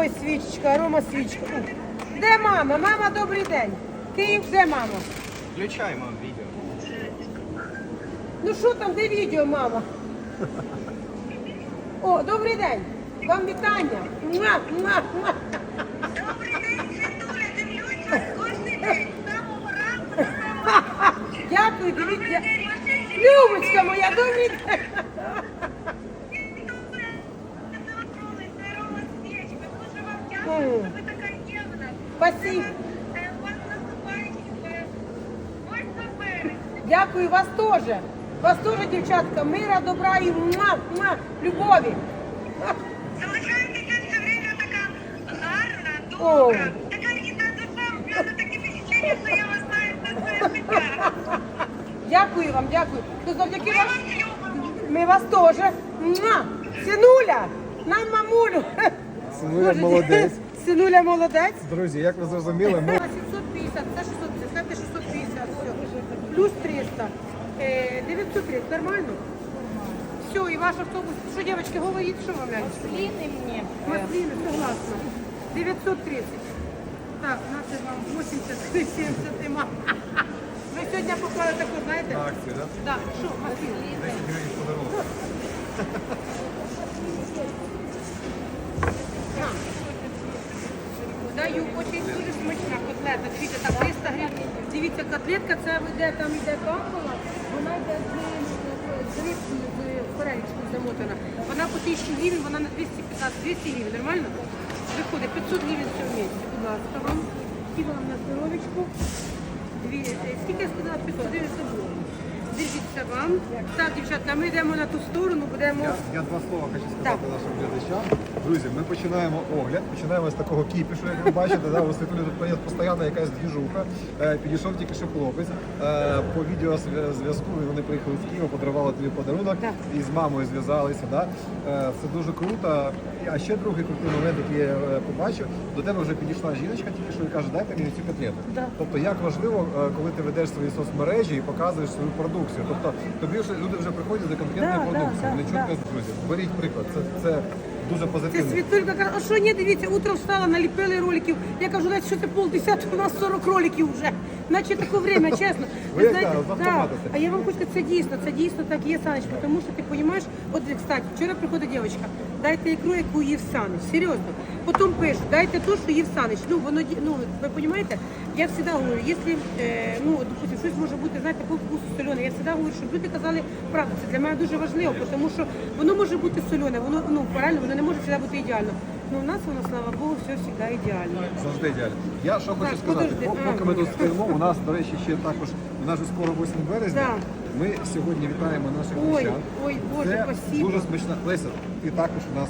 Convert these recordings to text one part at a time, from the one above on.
Ой, свічечка, Рома, свічка. Де мама? Мама, добрий день. Київ, де мама? Включай, мам, відео. Ну що там, де відео, мама? О, добрий день. Вам вітання. Муа, муа, муа. Добрий день, Світуля, дивлюсь вас кожен день, з самого ранку до самого Дякую, дивіться. Любочка моя, добрий день. Березня. Дякую вас теж. Вас теж, дівчатка, мира, добра і муа, муа, любові. Все время така гарна, О. добра, така рідна душа. У мене таке відчуття, що я вас знаю все своє життя. Дякую вам, дякую. То завдяки Ми вам. вас любимо. Ми вас теж. Муа. Синуля, нам мамулю. Синуля молодець. Синуля молодець. Друзі, як ви зрозуміли, ми 750, це 650, це 650, все. Плюс 300. Е, 930, нормально? Все, і ваш автобус. Що, дівчатки, говоріть, що вам лянь? Маслины мне. Маслины, согласна. 930. Так, наше вам 80, 70 нема. Ви сьогодні поклали таку, знаєте? на акції, так? Так, що, маслини? 10 гривень подарунок. На. Даю, очень дуже смачна котлета. Дивіться, так 300 гривень. Дивіться, котлетка, це йде, там йде кампала, вона йде з, рибкою, з форелечкою замотана. Вона по 1000 гривень, вона на 215, 200 гривень, нормально? Виходить 500 гривень все вместе. Будь ласка, вам. Скину вам на здоровечку. Дві, е, скільки я сказала? 500 гривень це Держіться вам. Так, дівчатка, ми йдемо на ту сторону, будемо... Я, я два слова хочу сказати Так. нашим глядачам. Друзі, ми починаємо огляд, починаємо з такого кіпішу, як ви бачите, да, у Світулі тут постійно якась двіжуха. Е, підійшов тільки що хлопець. Е, по відеозв'язку вони приїхали з Києва, подарували тобі подарунок Так. і з мамою зв'язалися. Да? Е, це дуже круто. А ще другий крутий момент, який я е, побачив, до тебе вже підійшла жіночка, тільки що і каже, дайте мені цю котлету. Да. Тобто, як важливо, е, коли ти ведеш свої соцмережі і показуєш свою продукцію. Тобто тобі вже люди вже приходять за конкретною Да, да, продукцією. да, Вони да. чітко друзі. Беріть приклад. Це, це дуже Це позитивно. Світулька каже, а що ні, дивіться, утром встала, наліпили роликів. Я кажу, знаєте, що це полдесятого, у нас 40 роликів вже. Наче таке время, чесно. Ви як, да, з автомата. А я вам хочу сказати, це дійсно, це дійсно так є, Саныч, тому що ти розумієш, от, кстати, вчора приходить дівчинка, дайте ікру, яку їв Саныч, серйозно. Потім пише, дайте то, що їв Саныч. Ну, воно, ну, ви розумієте, я завжди говорю, якщо, е, ну, допустим, щось може бути, знаєте, по вкусу солене, я завжди говорю, щоб люди казали правду. Це для мене дуже важливо, тому що воно може бути солене, воно, ну, правильно, воно не може завжди бути ідеально. Ну, у нас воно, слава Богу, все завжди ідеально. Завжди ідеально. Я що хочу Так, сказати, подожди, а. поки ми тут стоїмо, у нас, до речі, ще також, у нас же скоро 8 березня. Да. Ми сьогодні вітаємо наших Ой, міщан. ой, Боже, Це спасибо. дуже смачна. Леся, ти також у нас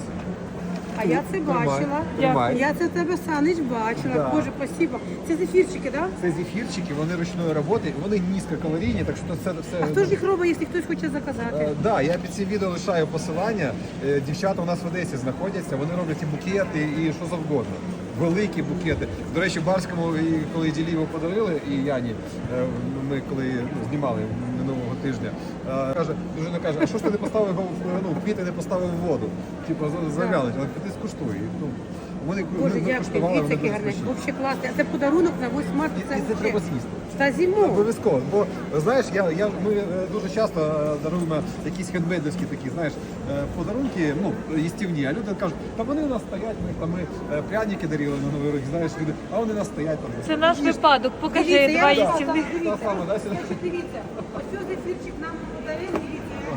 А я це Тримай, бачила. тримай. Я це в тебе Санич бачила. Да. Боже, спасибо. Це зефірчики, так? Да? це зефірчики, вони ручної роботи, вони низькокалорійні, так що це все. А хто ж їх робить, якщо хтось хоче заказати? Е, Да, я під цим відео лишаю посилання. Е, Дівчата у нас в Одесі знаходяться, вони роблять і букети, і що завгодно. Великі букети. До речі, Барському, і коли Діліво подарили, і Яні, е, ми коли знімали минулого тижня, е, каже, дружина каже, а що ж ти не поставив його в ну, квіти не поставив воду? Типу, зав'ялить, але ти скуштує. Ну, вони Боже, вони який дуже гарний. Взагалі класний. А це подарунок на 8 марта. І, і це треба з'їсти. Та зиму. Обов'язково. Бо знаєш, я, я, ми е, дуже часто е, даруємо якісь хендмейдовські такі, знаєш, е, подарунки, ну, їстівні, а люди кажуть, та вони у нас стоять, ми, там, ми е, пряники дарили на Новий рік, знаєш, люди, а вони у нас стоять там. Це наш випадок. Покажи Дивіться, два вам дивіться. Та сама, да, сюди? Дивіться, ось цей зефірчик нам подарили.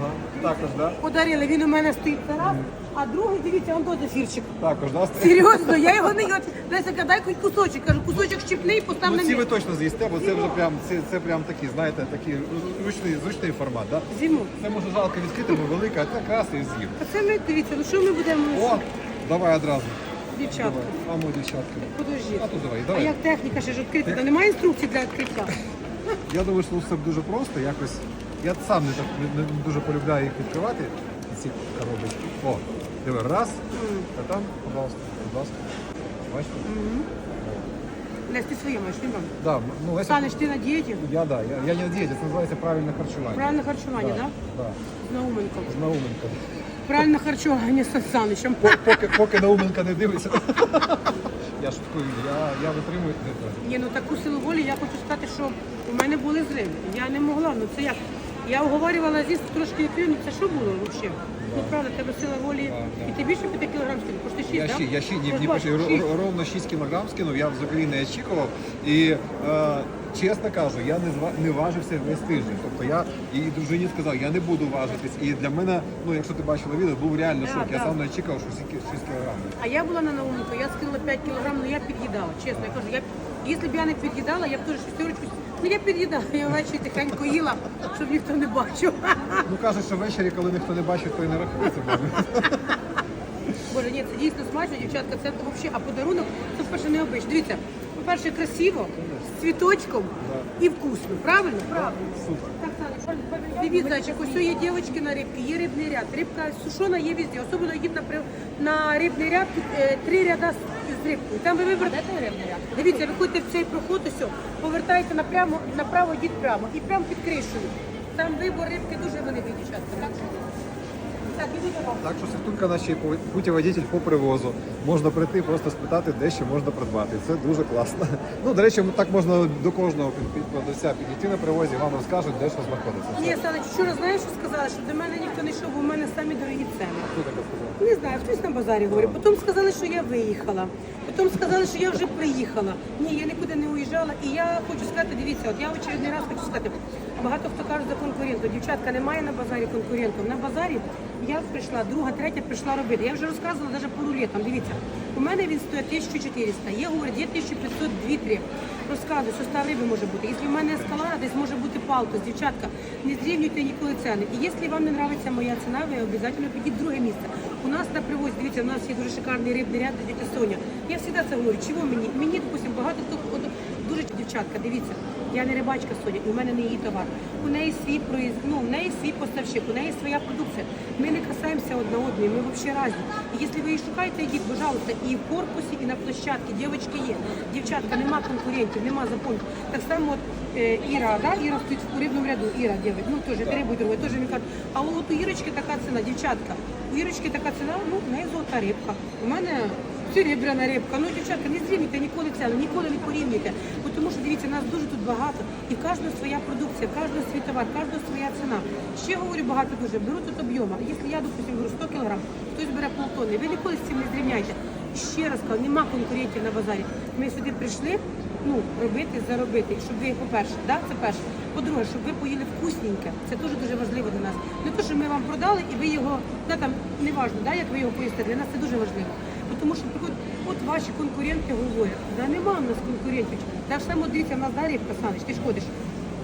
Ага, також, да? Подарили, він у мене стоїть зараз, а другий, дивіться, он до зефірчик. Також, да? Серйозно, я його не хочу. Леся, дай хоч кусочок. Кажу, кусочок щепни і постав Ну, на ці ви місце. точно з'їсте, бо це вже прям, це, це прям такий, знаєте, такий зручний, зручний формат, да? Зиму. Це може жалко відкрити, бо велика, а так раз і з'їв. А це ми, дивіться, ну що ми будемо, О, давай одразу. дівчатка, Давай, мамо, дівчатки. подожди. А тут давай, А давай. як техніка ще ж відкрита? Та немає інструкції для відкриття? Я думаю, що все дуже просто. Якось я сам не так не, не дуже полюбляю їх відкривати. Ці коробочки. О, диви, раз, а там, пожалуйста, будь ласка. Бачите? Лесь, ти своє маєш, не вам. Да, ну, Леся, Санеш, ти на дієті? я, да, я, я не на дієті, це називається правильне харчування. Правильне харчування, так? Да, З Науменком. з Науменко. Правильне харчування з Сан Саничем. По- Поки, поки Науменка не дивиться. Я шуткую, я, я витримую. Ні, ну таку силу волі я хочу сказати, що у мене були зриви. Я не могла, ну це як. Я уговорювала з'їсти трошки пів, ну це що було взагалі? Ну правда, тебе сила волі. І ти більше 5 кілограм скинув, Просто 6, Я так? ще, я ще ні, ні, ро- ровно 6 кілограм скинув, я взагалі не очікував. І е, чесно кажу, я не, зва- не важився весь тиждень. Тобто я і дружині сказав, я не буду важитись. І для мене, ну якщо ти бачила відео, був реально Да, шок. Я да. сам не очікував, що 6 кілограм. А я була на наумку, я скинула 5 кілограм, ну я під'їдала, чесно. Я кажу, я, якщо б я не під'їдала, я б теж шестерочку, ну я під'їдала, я ввечері тихенько їла, щоб ніхто не бачив. Ну кажуть, що ввечері, коли ніхто не бачить, то і не рахується. Боже. Ні, це дійсно смачно, дівчатка, це взагалі, а подарунок це вперше необично. Дивіться, по-перше, красиво, з цвіточком і вкусно. Правильно? Правильно. Супер. Дивіться, зайчик, ось є дівчатки на рибки, є рибний ряд. Рибка сушона є везде. Особливо на, на рибний ряд, е, три ряда з, І. Там ви ряд? Дивіться, виходите в цей проход, ось, повертаєте напрямо, направо, йдіть прямо. І прямо під кришею. Там вибор рибки дуже великий, дівчатка. Так, так що Світулька наш ще путіводитель по привозу. Можна прийти, просто спитати, де що можна придбати. Це дуже класно. Ну, до речі, так можна до кожного продавця підійти на привозі, вам розкажуть, де що знаходиться. Ні, Саныч, вчора знаєш, що сказали, що до мене ніхто не йшов, бо в мене самі дорогі ціни. Хто таке сказав? Не знаю, хтось на базарі говорив. Потім сказали, що я виїхала. Потім сказали, що я вже приїхала. Ні, я нікуди не уїжджала. І я хочу сказати, дивіться, от я очередний раз хочу сказати, багато хто каже за конкурентів. Дівчатка, немає на базарі конкурентів. На базарі я прийшла, друга, третя прийшла робити. Я вже розказувала навіть по рулетам. Дивіться, у мене він стоїть 1400. Є, говорить, є 1500, 2-3. Розказую, що став риби може бути. Якщо в мене ескалара, десь може бути палтус. Дівчатка, не зрівнюйте ніколи ціни. І якщо вам не подобається моя ціна, ви обов'язково підіть друге місце. У нас на привозі, дивіться, у нас є дуже шикарний рибний ряд, де Соня. Я завжди це говорю, чого мені? Мені, допустим, багато хто дуже дівчатка, дивіться, я не рибачка Соня, і у мене не її товар. У неї свій проїзд, ну, в неї свій поставщик, у неї своя продукція. Ми не касаємося одна одної, ми взагалі разні. І якщо ви її шукаєте, йдіть, пожалуйста, і в корпусі, і на площадці. Дівчатки є. Дівчатка, нема конкурентів, нема запонів. Так само от, Іра, да, Іра стоїть в рибному ряду, Іра, дівчатка, ну теж рибу торгує, теж мені кажуть, а от у Ірочки така ціна, дівчатка, у Ірочки така ціна, ну, в неї золота рибка. У мене серебряна рибка. Ну, дівчатка, не зрівнюйте ніколи ціну, ніколи не порівнюйте. Тому що дивіться, нас дуже тут багато. І в кожного своя продукція, в кожного свій товар, в кожного своя ціна. Ще говорю багато дуже, беру тут об'єма. Якщо я, допустим, беру 100 кг, хтось бере полтонни, ви ніколи з цим не зрівняйте. Ще раз кажу, нема конкурентів на базарі. Ми сюди прийшли, ну, робити, заробити, щоб ви, по-перше, да, це перше. По-друге, щоб ви поїли вкусненьке, це дуже дуже важливо для нас. Не те, що ми вам продали і ви його, да, там, не важно, да, як ви його поїсте, для нас це дуже важливо. Тому що приходять, от ваші конкуренти говорять, да нема в нас конкурентів. Так само дивіться, в нас далі Саныч, ти ж ходиш.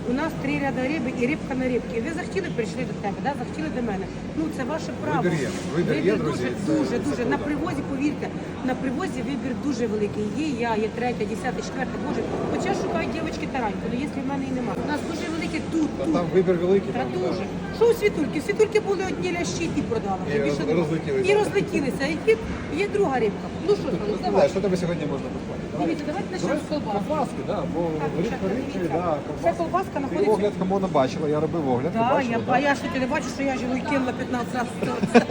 У нас три ряда риби і рибка на рибки. Ви захотіли, прийшли до тебе, да? захотіли до мене. Ну це ваше право. Вибір є. Вибір є, друзі. Дуже, Це- дуже, це дуже. круто. На привозі, повірте, на привозі вибір дуже великий. Є я, є третя, десята, четверта, боже. Хоча шукають дівчатки тараньку, але якщо в мене і нема. У нас дуже великі тут, Та тут. там вибір великий. Та там, дуже. да. Що у світульки? Світульки були одні лящі і продала. І роз- розлетілися. І розлетілися. І є, є друга рибка. Ну що, Розповідай, давай. що тебе сьогодні можна придбати? Дивіться, давайте почнемо з колбаски. Ковбаски, да, бо рибчий, дивіться. да, Ця колбаска Ти знаходиться- огляд хамона бачила, я робив огляд, ти Да, бачила, я, да? а я що ти не бачиш, що я живу і кинула 15 разів.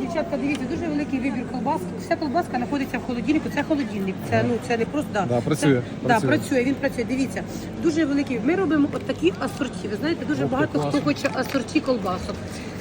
Дівчатка, дивіться, дуже великий вибір колбаски. Вся колбаска знаходиться в холодильнику. Це холодильник. Це ну це не просто да. Да, працює, Це, працює. Да, працює. Він працює. Дивіться, дуже великий. Ми робимо от такі асорті. Ви знаєте, дуже багато хто хоче асорті колбасок.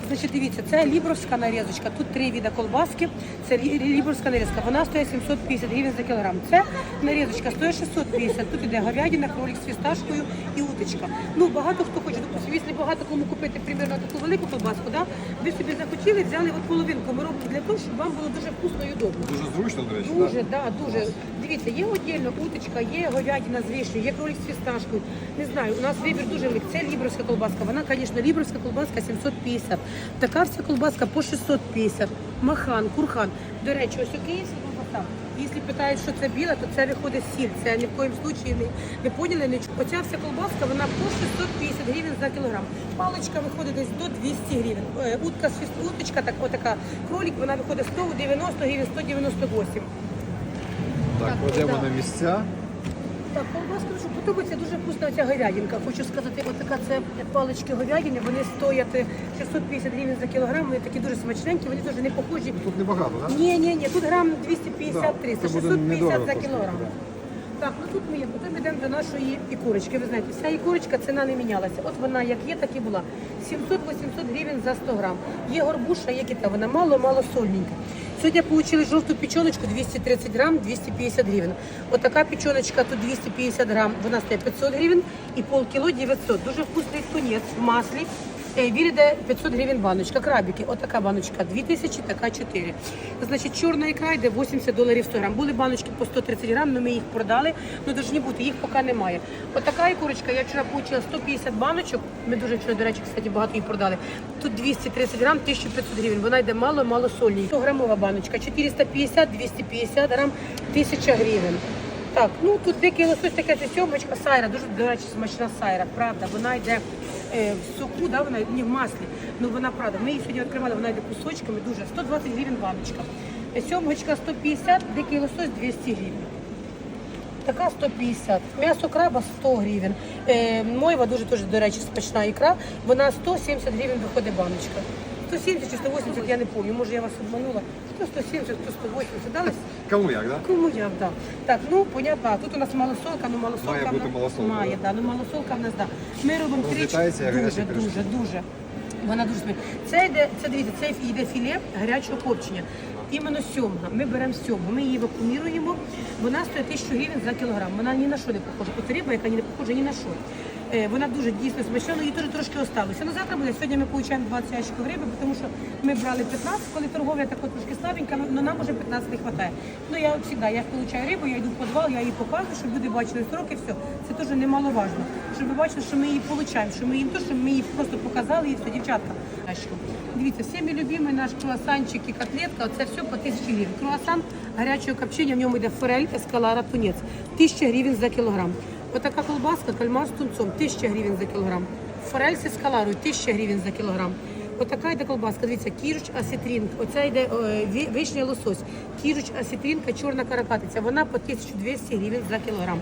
Значить, дивіться, це лібровська нарізочка. Тут три віда колбаски. Це лібровська нарізка. Вона стоїть 750 гривень за кілограм. Це нарізочка стоїть 650. Тут іде говядина, кролік з фісташкою і уточка. Ну, багато хто хоче, якщо багато кому купити примерно таку велику колбаску, да? ви собі захотіли, взяли от половинку. Ми робимо для того, щоб вам було дуже вкусно і удобно. Дуже зручно, до речі. Дуже, да, дуже. Дивіться, є отдельно уточка, є говядина з вишнею, є кролик з фісташкою. Не знаю, у нас вибір дуже великий. Це лібровська колбаска. Вона, звісно, лібровська колбаска 750. Така вся колбаска по 650. Махан, курхан. До речі, ось у київська колбаса. Якщо питають, що це біла, то це виходить сіль. Це ні в коїм случаї не, не поняли. Не... Оця вся колбаска, вона коштує 150 гривень за кілограм. Паличка виходить десь до 200 гривень. Е, Утка уточка, так, отака кролік, вона виходить 190 гривень, 198. Так, Так, кладемо да. на місця. Так, колбаска дуже подобається, дуже вкусна ця говядинка. Хочу сказати, от така це палички говядини, вони стоять 650 гривень за кілограм, вони такі дуже смачненькі, вони дуже не похожі. Тут небагато, так? Ні, ні, ні, тут грам 250-300, це 650 за кілограм. да. Так, ну тут ми є, потім йдемо до нашої ікорочки. Ви знаєте, вся ікорочка ціна не мінялася. От вона як є, так і була. 700-800 гривень за 100 грам. Є горбуша, є кита, вона мало-мало сольненька. Сьогодні отримали жовту печеночку 230 грам, 250 гривень. Отака печеночка тут 250 грам, вона стоїть 500 гривень і полкіло 900. Дуже вкусний тунець в маслі. Він йде 500 гривень баночка, крабики. Отака баночка 2000, така 4. Значить, чорна ікра йде 80 доларів 100 грам. Були баночки по 130 грам, але ми їх продали. Ну, повинні бути, їх поки немає. Отака ікорочка, я вчора получила 150 баночок. Ми дуже вчора, до речі, кстати, багато її продали. Тут 230 грам, 1500 гривень. Вона йде мало-мало сольній. 100 грамова баночка, 450, 250 грам, 1000 гривень. Так, ну тут дикий лосось таке це сьомочка, сайра, дуже, до речі, смачна сайра, правда, вона йде в соку, да, вона не в маслі, ну вона правда. Ми її сьогодні відкривали, вона йде кусочками, дуже, 120 гривень баночка. Е, Сьомочка 150, дикий лосось 200 гривень. Така 150. М'ясо краба 100 гривень. Е, мойва дуже дуже, до речі, смачна ікра. Вона 170 гривень виходить баночка. 170 чи 180, я не пам'ятаю. Може я вас обманула. То 170, то 180. Дали? Кому як, так? Кому як, да. Так, ну понятно, а тут у нас малосолка, ну малосолка. Має в бути малосолка, Має, да. ну малосолка в нас, да. Ми робимо тричі. Розлітається, як Дуже, гарячі пиріжки. дуже, дуже. Вона дуже смачна. Це йде, це дивіться, це йде філе гарячого копчення. Іменно сьомга. Ми беремо сьомгу, ми її вакууміруємо. Вона стоїть 1000 гривень за кілограм. Вона ні на що не похожа. От риба, яка не похожа ні на що. Е, Вона дуже дійсно смачна, але її теж трошки осталося. Ну завтра буде. Сьогодні ми отримуємо 20 ящиків риби, тому що ми брали 15, коли торговля така трошки слабенька, але нам вже 15 не вистачає. Ну я завжди, я получаю рибу, я йду в підвал, я її показую, щоб люди бачили сроки, все. Це теж немаловажно. Щоб ви бачили, що ми її получаємо, що ми їм то, що ми її просто показали і все, дівчатка. Дивіться, всіми любимий наш круасанчик і котлетка, це все по 1000 гривень. Круасан гарячого копчення, в ньому йде форель, ескалара, тунець. 1000 гривень за кілограм. Отака колбаска, кальмар з тунцом, 1000 гривень за кілограм. Форель з ескаларою, 1000 гривень за кілограм. Отака йде колбаска, дивіться, кіруч асетрінка, оце йде е, ві- вишня лосось, кіруч асетрінка, чорна каракатиця, вона по 1200 гривень за кілограм.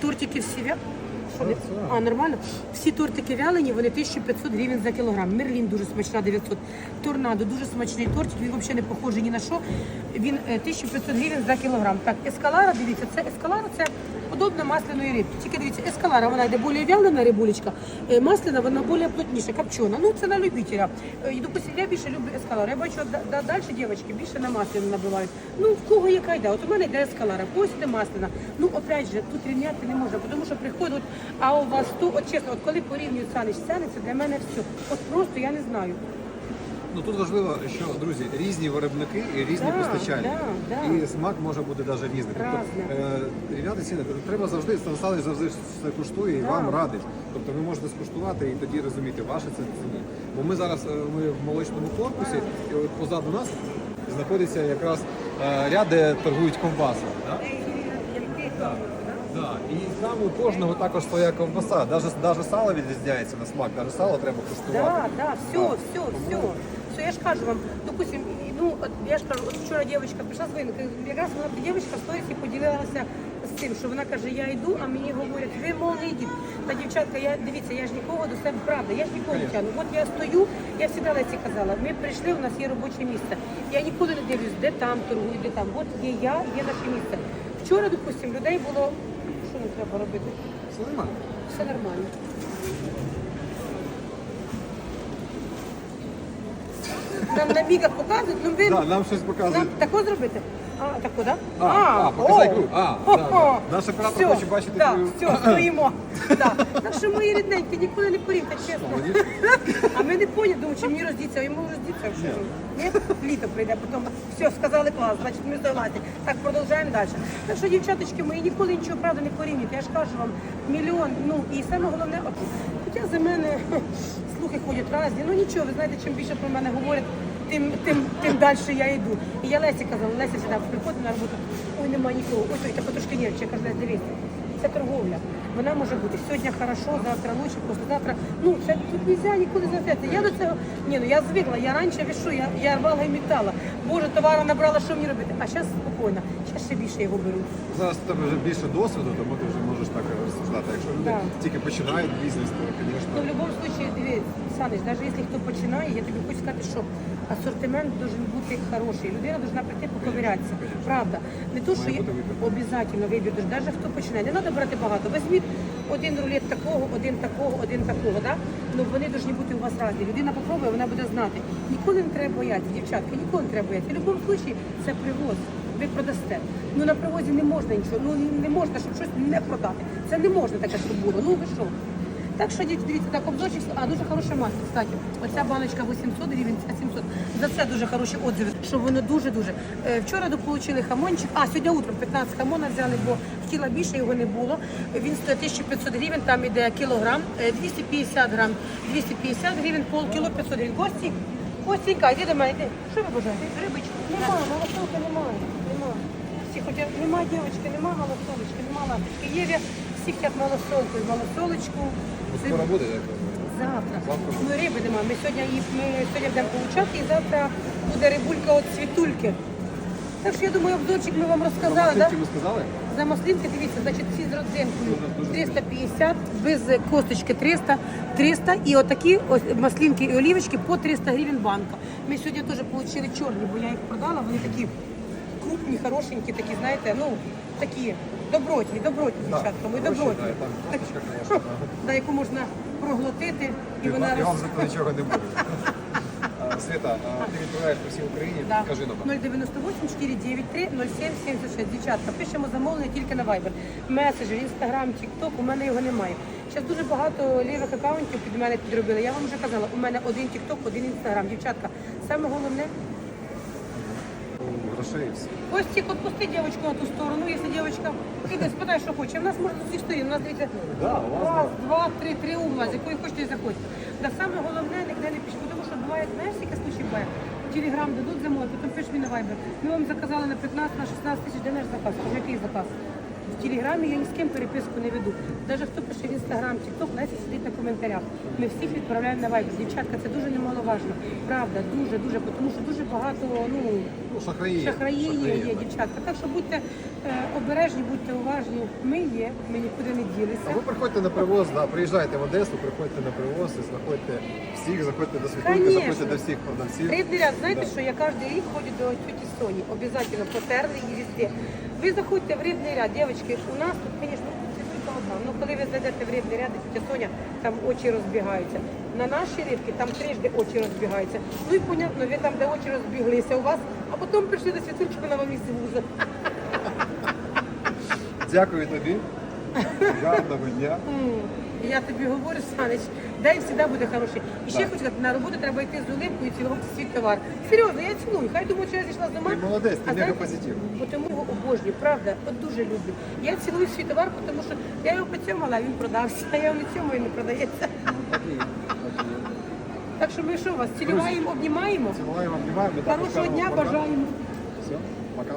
Тортики всі вя... А, нормально? Всі тортики вялені, вони 1500 гривень за кілограм. Мерлін дуже смачна, 900. Торнадо, дуже смачний тортик, він взагалі не похожий ні на що. Він е, 1500 гривень за кілограм. Так, ескалара, дивіться, це ескалара, це подобна масляної рибки. Тільки дивіться, ескалара, вона йде більш вялена рибулечка, е, масляна, вона більш плотніша, копчена. Ну, це на любителя. Е, І, допустим, я більше люблю ескалару. Я бачу, да- да- далі дівчатки більше на масляну набивають. Ну, в кого яка йде? От у мене йде ескалара, когось йде масляна. Ну, опять же, тут рівняти не можна, тому що приходить, а у вас то, от чесно, от коли порівнюють з це для мене все. От просто я не знаю. Ну тут важливо, що друзі, різні виробники і різні Да, постачальники. да, да. І смак може бути навіть різний. Тобто е, рівняти ціни треба завжди Станиславич завжди все куштує і Да. вам радить. Тобто ви можете скуштувати і тоді розуміти, ваше це чи ні. Бо ми зараз е, ми в молочному корпусі, і от позаду нас знаходиться якраз е, ряд, де торгують ковбаси. Да? Да, да. І там у кожного також своя ковбаса. Навіть, навіть сало відрізняється на смак, навіть сало треба куштувати. Да, да, все, все, все. Все, я ж кажу вам, допустим, ну, от я ж кажу, от вчора дівчинка прийшла з ринку, якраз вона дівчинка в сторісі поділилася з цим, що вона каже, я йду, а мені говорять, ви молоді йдіть. Та дівчатка, я дивіться, я ж нікого до себе правда, я ж нікого не тягну. От я стою, я завжди Лесі казала, ми прийшли, у нас є робоче місце. Я ніколи не дивлюсь, де там торгують, де там. От є я, є наше місце. Вчора, допустим, людей було. Що не треба робити? Все нормально. Все нормально. Нам на мігах показують, ну ви Да, нам щось показують. нам тако зробити? А, тако, так? А, а, показай круг. А, да, да. Наш оператор хоче бачити да, твою- все, стоїмо. да. Так що мої рідненькі, ніколи не порівняти, чесно. А ми не поняли, думаю, чи мені роздіться, а йому роздіться. Що? Ні? Літо прийде, потім все, сказали клас, значить ми согласні. Так, продовжуємо далі. Так що, дівчаточки, мої ніколи нічого правда не порівнюйте. Я ж кажу вам, мільйон, ну і саме головне, от, хоча за мене слухи ходять разні, ну нічого, ви знаєте, чим більше про мене говорять, тим, тим, тим далі я йду. І я Лесі казала, Леся сюди приходить на роботу, ой, нема нікого, ой, той, так трошки нервче, я кажу, «Лесь, це торговля. Вона може бути сьогодні хорошо, завтра лучше, післязавтра. Ну, це тут нельзя нікуди звертатися. Я до цього, ні, ну я звикла, я раніше вішу, я, я рвала і метала. Боже, товару набрала, що мені робити? А зараз спокійно, зараз ще більше його беру. Зараз у тебе вже більше досвіду, тому ти вже можеш так розсуждати. Якщо люди Да. тільки починають бізнес, то, Ну, в будь-якому випадку, дивись, Саныч, навіть якщо хто починає, я тобі хочу сказати, що асортимент має бути хороший. Людина має прийти поковирятися. Правда. Не то, що є обов'язково вибір. Навіть хто починає, не треба брати багато. Візьміть один рулет такого, один такого, один такого. Да? Ну вони повинні бути у вас різні. Людина попробує, вона буде знати. Ніколи не треба боятися, дівчатка, ніколи не треба боятися. В будь-якому випадку це привоз. Ви продасте. Ну на привозі не можна нічого, ну не можна, щоб щось не продати. Це не можна таке, щоб було. Ну ви що? Так що дивіться, дивіться, так обзорчик, а дуже хороше масло, кстати. Оця баночка 800 гривень, ця 700. За це дуже хороші отзиви, що воно дуже-дуже. Е, Вчора отримали хамончик, а сьогодні утром 15 хамона взяли, бо хотіла більше, його не було. Він стоїть 1500 гривень, там іде кілограм, е, 250 грам, 250 гривень, полкіло 500 гривень. Костік, Костінька, йди до мене, йди. Що ви бажаєте? Рибочку. Немає, малосолки немає. Немає. Всі хотять, немає дівчатки, немає малосолочки, немає лапочки. Є всі хотять малосолку, і малосолочку. Ну, Скоро буде, як. Завтра. Ну риби немає. Ми сьогодні її ми сьогодні будемо получати і завтра буде рибулька от світульки. Так що я думаю, обзорчик ми вам розказали? Скільки ви сказали? За маслинки, дивіться, значить ці з родзинкою Дуже- дуже 350, без косточки 300, 300 і отакі ось маслинки і олівочки по 300 гривень банка. Ми сьогодні теж отримали чорні, бо я їх продала, вони такі крупні, хорошенькі, такі, знаєте, ну, такі добротні, добротні, Да, дівчатка, ми добротні. Так, косточка, да, яку можна проглотити, і вона роз... за нічого не буде. А, Свята, а ти відправляєш по всій Україні, Да. кажи номер. 098 493 07 76. Дівчатка, пишемо замовлення тільки на Viber. Меседжер, Instagram, TikTok, у мене його немає. Зараз дуже багато лівих аккаунтів під мене підробили. Я вам вже казала, у мене один TikTok, один Instagram. Дівчатка, саме головне, Все. ось ці отпусти дівчинку на ту сторону, якщо дівчинка іде, спитай, що хоче. У нас можна з усіх сторін, у нас дивіться, Да, у вас раз, два, три, три угла, з якої хочете і заходьте. Та саме головне, ніде не пішли, тому що буває, знаєш, яке случай буває? Телеграм дадуть замовити, потім пишеш мені на вайбер. Ми вам заказали на 15, на 16 тисяч, де наш заказ? Який заказ? В Телеграмі я ні з ким переписку не веду. Навіть хто пише в Інстаграм, Тікток, Леся сидить на коментарях. Ми всіх відправляємо на Viber. Дівчатка, це дуже немаловажно. Правда, дуже, дуже, тому що дуже багато, ну, Ну, шахраї. Шахраї є, є, дівчатка. Так що будьте е, обережні, будьте уважні. Ми є, ми нікуди не А ділися. ви приходьте на привоз, да, приїжджайте в Одесу, приходьте на привоз і знаходьте всіх, заходьте до світульки, заходьте до всіх продавців. Рибний ряд, знаєте, що я кожен рік ходжу до тіті Соні, обов'язково потерли її везде. Ви заходьте в рибний ряд, дівчатки, у нас тут, звісно, тут тільки одна. Ну коли ви зайдете в рибний ряд, тетя Соня, там очі розбігаються. На наші рибки там трижди очі розбігаються. Ну і понятно, ви там, де очі розбіглися у вас, а потім прийшли до світульки на вам місце вуза. Дякую тобі. Гарного дня. М, Я тобі говорю, Саныч, дай завжди буде хороший. І ще хочу сказати, на роботу треба йти з улипкою і цілувати свій товар. Серйозно, я цілую. Хай думаю, що я зійшла з дома. Ти молодець, ти А знаєте, мегапозитив. бо Тому його обожнюю, правда, от дуже люблю. Я цілую свій товар, тому що я його поцьомала, а він продався. А я його не цьому і не продається. І і. Так що ми що вас цілюємо, обнімаємо. Цілуємо, обнімаємо. Хорошого дня бажаємо. Все, пока.